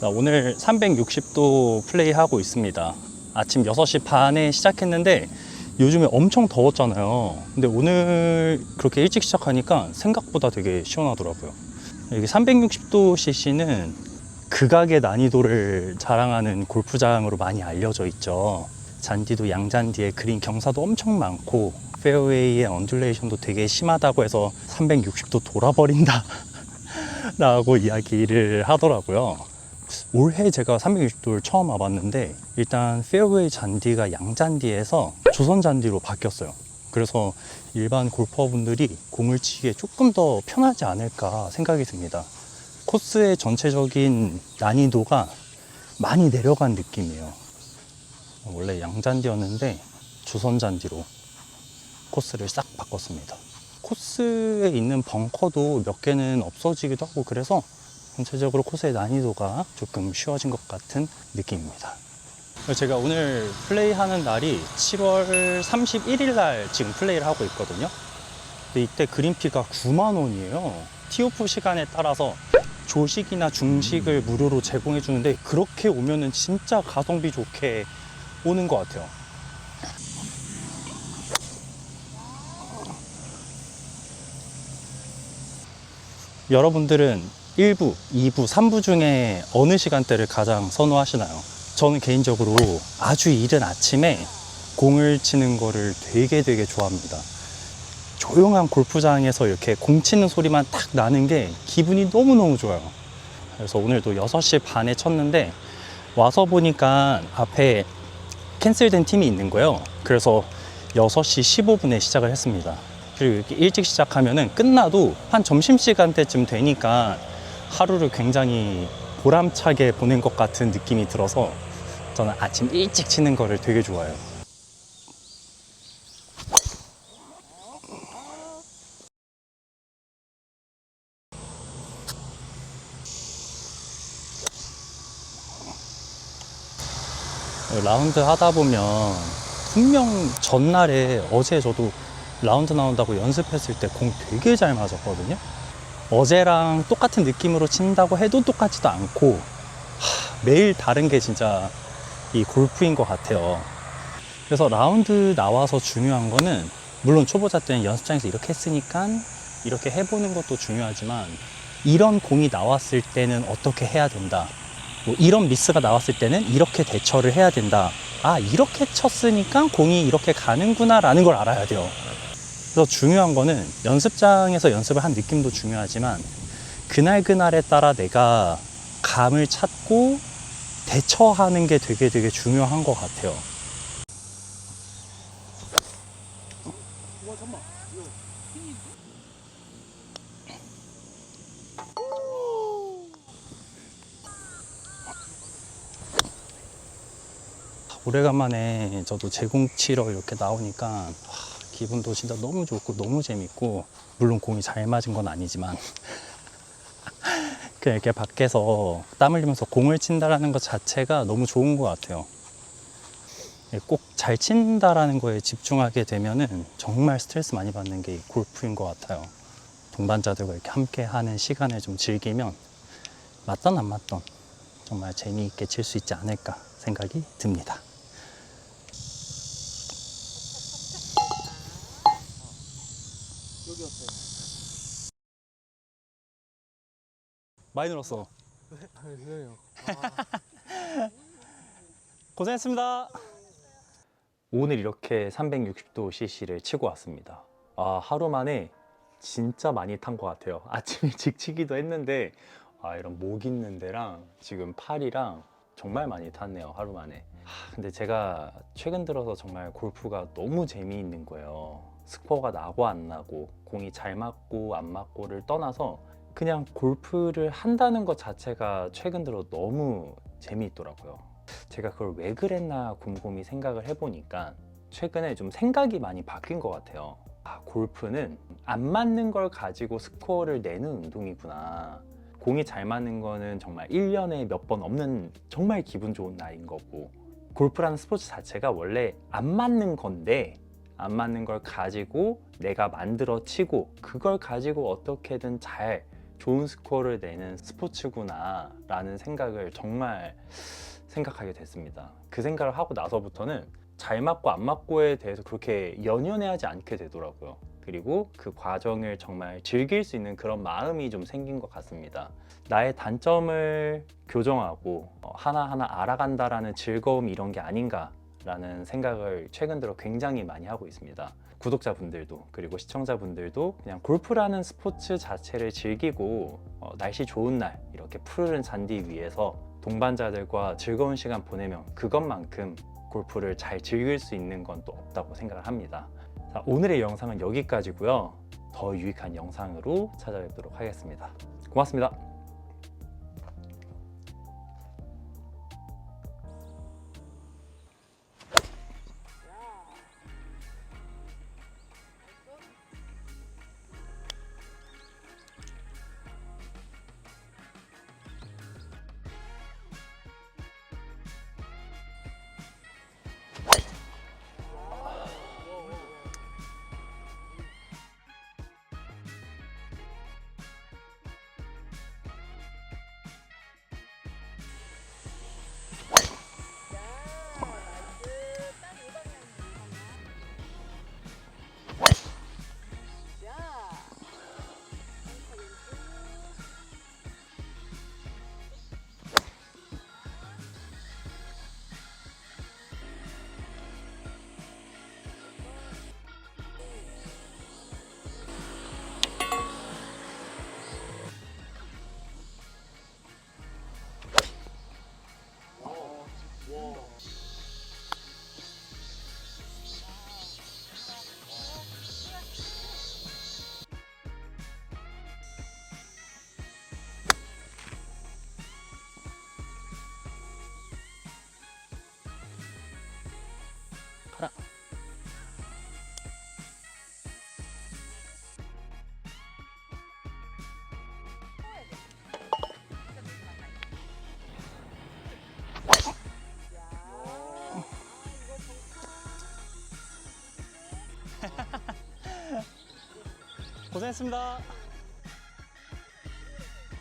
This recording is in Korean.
나 오늘 360도 플레이하고 있습니다. 아침 6시 반에 시작했는데 요즘에 엄청 더웠잖아요. 근데 오늘 그렇게 일찍 시작하니까 생각보다 되게 시원하더라고요. 여기 360도 CC는 극악의 난이도를 자랑하는 골프장으로 많이 알려져 있죠. 잔디도 양잔디에 그린 경사도 엄청 많고 페어웨이의 언듈레이션도 되게 심하다고 해서 360도 돌아버린다 라고 이야기를 하더라고요. 올해 제가 360도를 처음 와봤는데 일단 페어웨이 잔디가 양잔디에서 조선 잔디로 바뀌었어요. 그래서 일반 골퍼분들이 공을 치기에 조금 더 편하지 않을까 생각이 듭니다. 코스의 전체적인 난이도가 많이 내려간 느낌이에요. 원래 양잔디였는데 조선 잔디로 코스를 싹 바꿨습니다. 코스에 있는 벙커도 몇 개는 없어지기도 하고 그래서 전체적으로 코스의 난이도가 조금 쉬워진 것 같은 느낌입니다. 제가 오늘 플레이하는 날이 7월 31일 날 지금 플레이를 하고 있거든요. 근데 이때 그린피가 9만 원이에요. 티오프 시간에 따라서 조식이나 중식을 무료로 제공해 주는데 그렇게 오면은 진짜 가성비 좋게 오는 것 같아요. 여러분들은 1부, 2부, 3부 중에 어느 시간대를 가장 선호하시나요? 저는 개인적으로 아주 이른 아침에 공을 치는 거를 되게 되게 좋아합니다. 조용한 골프장에서 이렇게 공 치는 소리만 탁 나는 게 기분이 너무너무 좋아요. 그래서 오늘도 6시 반에 쳤는데 와서 보니까 앞에 캔슬된 팀이 있는 거예요. 그래서 6시 15분에 시작을 했습니다. 그리고 이렇게 일찍 시작하면은 끝나도 한 점심시간 때쯤 되니까 하루를 굉장히 보람차게 보낸 것 같은 느낌이 들어서 저는 아침 일찍 치는 거를 되게 좋아해요. 라운드 하다 보면 분명 전날에 어제 저도 라운드 나온다고 연습했을 때 공 되게 잘 맞았거든요. 어제랑 똑같은 느낌으로 친다고 해도 똑같지도 않고 하, 매일 다른 게 진짜 이 골프인 것 같아요. 그래서 라운드 나와서 중요한 거는 물론 초보자 때는 연습장에서 이렇게 했으니까 이렇게 해보는 것도 중요하지만 이런 공이 나왔을 때는 어떻게 해야 된다. 뭐 이런 미스가 나왔을 때는 이렇게 대처를 해야 된다. 아, 이렇게 쳤으니까 공이 이렇게 가는구나 라는 걸 알아야 돼요. 그래서 중요한 거는 연습장에서 연습을 한 느낌도 중요하지만 그날 그날에 따라 내가 감을 찾고 대처하는 게 되게 되게 중요한 것 같아요. 오래간만에 저도 제공 치러 이렇게 나오니까 하, 기분도 진짜 너무 좋고 너무 재밌고 물론 공이 잘 맞은 건 아니지만 그냥 이렇게 밖에서 땀 흘리면서 공을 친다라는 것 자체가 너무 좋은 것 같아요. 꼭 잘 친다라는 거에 집중하게 되면은 정말 스트레스 많이 받는 게이 골프인 것 같아요. 동반자들과 이렇게 함께 하는 시간을 좀 즐기면 맞던 안 맞던 정말 재미있게 칠 수 있지 않을까 생각이 듭니다. 많이 늘었어. 고생했습니다. 오늘 이렇게 360도 CC를 치고 왔습니다. 아, 하루 만에 진짜 많이 탄 것 같아요. 아침 일찍 치기도 했는데, 아, 이런 목 있는 데랑 지금 팔이랑 정말 많이 탔네요. 하루 만에. 하, 근데 제가 최근 들어서 정말 골프가 너무 재미있는 거예요. 스코어가 나고 안 나고, 공이 잘 맞고 안 맞고를 떠나서 그냥 골프를 한다는 것 자체가 최근 들어 너무 재미있더라고요. 제가 그걸 왜 그랬나 곰곰이 생각을 해보니까 최근에 좀 생각이 많이 바뀐 것 같아요. 아, 골프는 안 맞는 걸 가지고 스코어를 내는 운동이구나. 공이 잘 맞는 거는 정말 1년에 몇 번 없는 정말 기분 좋은 날인 거고 골프라는 스포츠 자체가 원래 안 맞는 건데 안 맞는 걸 가지고 내가 만들어 치고 그걸 가지고 어떻게든 잘 좋은 스코어를 내는 스포츠구나 라는 생각을 정말 생각하게 됐습니다. 그 생각을 하고 나서부터는 잘 맞고 안 맞고에 대해서 그렇게 연연해하지 않게 되더라고요. 그리고 그 과정을 정말 즐길 수 있는 그런 마음이 좀 생긴 것 같습니다. 나의 단점을 교정하고 어, 하나하나 알아간다라는 즐거움 이런 게 아닌가 라는 생각을 최근 들어 굉장히 많이 하고 있습니다. 구독자분들도 그리고 시청자분들도 그냥 골프라는 스포츠 자체를 즐기고 어, 날씨 좋은 날 이렇게 푸르른 잔디 위에서 동반자들과 즐거운 시간 보내면 그것만큼 골프를 잘 즐길 수 있는 건 또 없다고 생각을 합니다. 자, 오늘의 영상은 여기까지고요. 더 유익한 영상으로 찾아뵙도록 하겠습니다. 고맙습니다. 고생했습니다.